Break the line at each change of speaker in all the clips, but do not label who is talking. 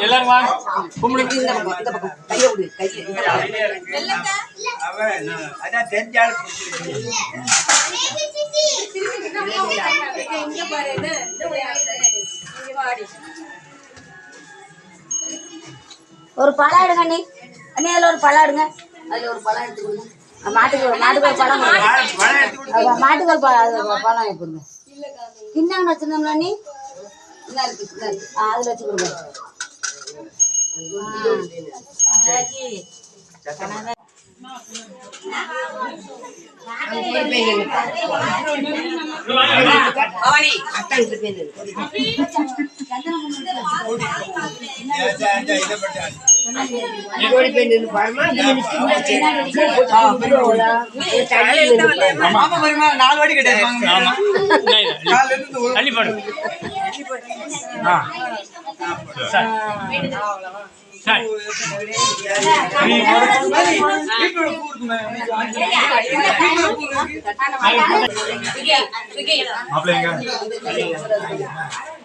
எல்லாரும்
வாங்க கும்பிடுங்க
இந்த பக்கம் இந்த பக்கம் விடு இந்த பக்கம்.
அவன் அதான் தெரிஞ்சாலும்
இங்க பாரு இங்க வாடி.
ஒரு பழம் எடுங்க அண்ணி. அண்ணி அதில் ஒரு பழம் எடுங்க. அதில் ஒரு பழம் எடுத்து கொடுங்க. அஹ் மாட்டுக்கு ஒரு- மாட்டுக்கு ஒரு பழம் கொடுங்க.
பழம்
மாட்டுக்கு ஒரு பழம் கொடுங்க. கிண்ணாங்க அதில் வச்சு கொடுங்க. பவானி அத்தான்
மாமா வருமா நாலு வாட்டி கிடையாது
ஆமா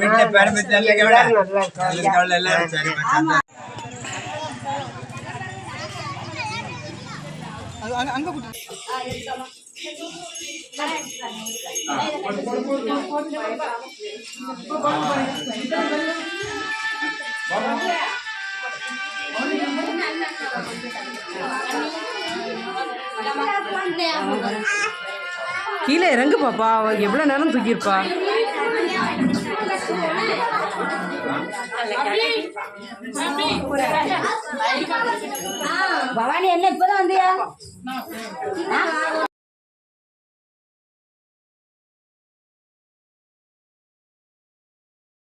வீட்டுல பேரம் எல்லாரும் சரி மச்சான்.
கீழே இறங்கு பாப்பா. அவ எவ்வளவு நேரம் தூக்கியிருப்பா
பவானி என்ன இப்பதான் வந்தியா?